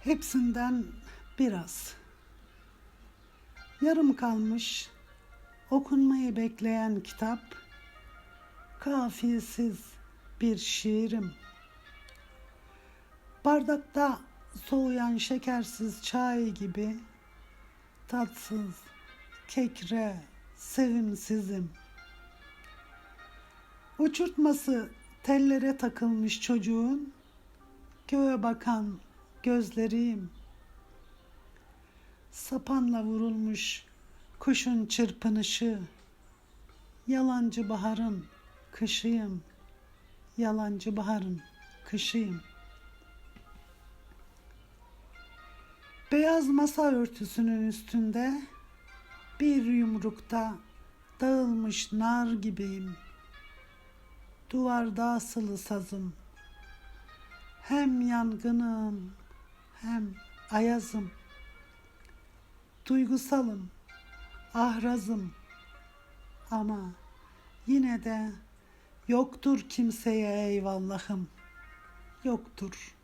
Hepsinden biraz. Yarım kalmış okunmayı bekleyen kitap, kafiyesiz bir şiirim. Bardakta soğuyan şekersiz çay gibi tatsız, kekre, sevimsizim. Uçurtması tellere takılmış çocuğun göğe bakan gözleriyim. Sapanla vurulmuş kuşun çırpınışı, yalancı baharın kışıyım, yalancı baharın kışıyım. Beyaz masa örtüsünün üstünde bir yumrukta dağılmış nar gibiyim. Duvarda asılı sazım. Hem yangınım hem ayazım. Duygusalım, ahrazım. Ama yine de yoktur kimseye eyvallahım. Yoktur.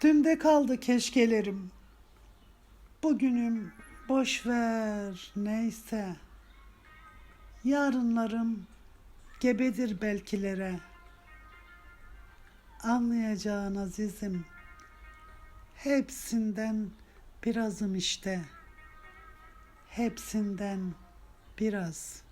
Dünde kaldı keşkelerim. Bugünüm boş ver neyse. Yarınlarım gebedir belkilere. Anlayacağın azizim. Hepsinden birazım işte. Hepsinden biraz.